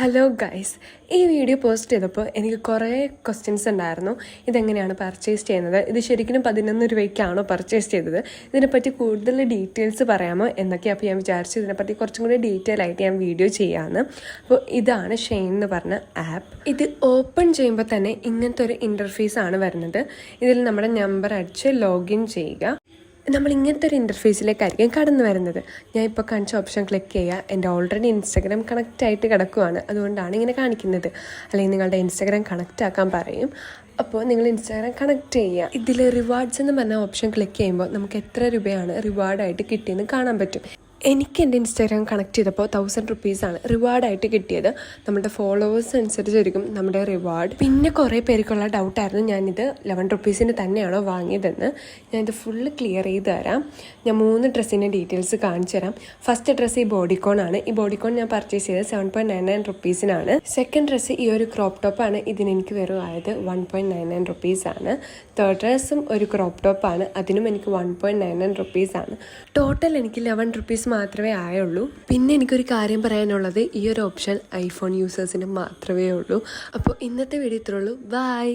Hello guys ഈ video post ചെയ്തപ്പോൾ എനിക്ക് കുറേ ക്വസ്റ്റ്യൻസ് ഉണ്ടായിരുന്നു. ഇതെങ്ങനെയാണ് പർച്ചേസ് ചെയ്യുന്നത്? ഇത് ശരിക്കും പതിനൊന്ന് രൂപയ്ക്കാണോ പർച്ചേസ് ചെയ്തത്? ഇതിനെപ്പറ്റി കൂടുതൽ ഡീറ്റെയിൽസ് പറയാമോ എന്നൊക്കെ അപ്പോൾ ഞാൻ വിചാരിച്ചു ഇതിനെപ്പറ്റി കുറച്ചും കൂടി ഡീറ്റെയിൽ ആയിട്ട് ഞാൻ വീഡിയോ ചെയ്യാമെന്ന് അപ്പോൾ ഇതാണ് ഷെയിൻ എന്ന് പറഞ്ഞ ആപ്പ് ഇത് ഓപ്പൺ ചെയ്യുമ്പോൾ തന്നെ ഇങ്ങനത്തെ ഒരു ഇന്റർഫേസ് ആണ് വരുന്നത്. ഇതിൽ നമ്മുടെ നമ്പർ അടിച്ച് ലോഗിൻ ചെയ്യുക. നമ്മൾ ഇങ്ങനത്തെ ഒരു ഇന്റർഫേസിലേക്കായിരിക്കും കടന്നു വരുന്നത്. ഞാൻ ഇപ്പോൾ കാണിച്ച ഓപ്ഷൻ ക്ലിക്ക് ചെയ്യുക എന്റെ ഓൾറെഡി ഇൻസ്റ്റാഗ്രാം കണക്റ്റ് ആയിട്ട് കിടക്കുവാണ്. അതുകൊണ്ടാണ് ഇങ്ങനെ കാണിക്കുന്നത്. അല്ലെങ്കിൽ നിങ്ങളുടെ ഇൻസ്റ്റാഗ്രാം കണക്റ്റ് ആക്കാൻ പറയും. അപ്പോൾ നിങ്ങൾ ഇൻസ്റ്റാഗ്രാം കണക്ട് ചെയ്യുക ഇതിൽ റിവാർഡ്സ് എന്ന് പറഞ്ഞ ഓപ്ഷൻ ക്ലിക്ക് ചെയ്യുമ്പോൾ നമുക്ക് എത്ര രൂപയാണ് റിവാർഡായിട്ട് കിട്ടിയെന്ന് കാണാൻ പറ്റും. എനിക്ക് എന്റെ ഇൻസ്റ്റാഗ്രാം കണക്ട് ചെയ്തപ്പോൾ തൗസൻഡ് റുപ്പീസാണ് റിവാർഡായിട്ട് കിട്ടിയത്. നമ്മുടെ ഫോളോവേഴ്സ് അനുസരിച്ചായിരിക്കും നമ്മുടെ റിവാർഡ് പിന്നെ കുറേ പേർക്കുള്ള ഡൗട്ടായിരുന്നു ഞാനിത് ലെവൻ റുപ്പീസിന് തന്നെയാണോ വാങ്ങിയതെന്ന്. ഞാനിത് ഫുള്ള് ക്ലിയർ ചെയ്ത് തരാം. ഞാൻ മൂന്ന് ഡ്രസ്സിന്റെ ഡീറ്റെയിൽസ് കാണിച്ചു തരാം. ഫസ്റ്റ് ഡ്രസ്സ് ഈ ബോഡിക്കോൺ ആണ്. ഈ ബോഡിക്കോൺ ഞാൻ പർച്ചേസ് ചെയ്തത് സെവൻ പോയിന്റ് നയൻ നയൻ റുപ്പീസിനാണ് സെക്കൻഡ് ഡ്രസ്സ് ഈ ഒരു ക്രോപ്പ് ടോപ്പാണ് ഇതിന് എനിക്ക് വെറും ആയത് വൺ പോയിന്റ് നയൻ നയൻ റുപ്പീസാണ് തേർഡ് ഡ്രസ്സും ഒരു ക്രോപ്പ് ടോപ്പാണ് അതിനും എനിക്ക് വൺ പോയിന്റ് നയൻ നയൻ റുപ്പീസാണ് ടോട്ടൽ എനിക്ക് ലെവൻ റുപ്പീസ് മാത്രമേ ആയുള്ളൂ. പിന്നെ എനിക്കൊരു കാര്യം പറയാനുള്ളത് ഈ ഒരു ഓപ്ഷൻ ഐഫോൺ യൂസേഴ്സിന് മാത്രമേ ഉള്ളൂ. അപ്പോൾ ഇന്നത്തെ വീഡിയോ ഇത്രയുള്ളൂ ബൈ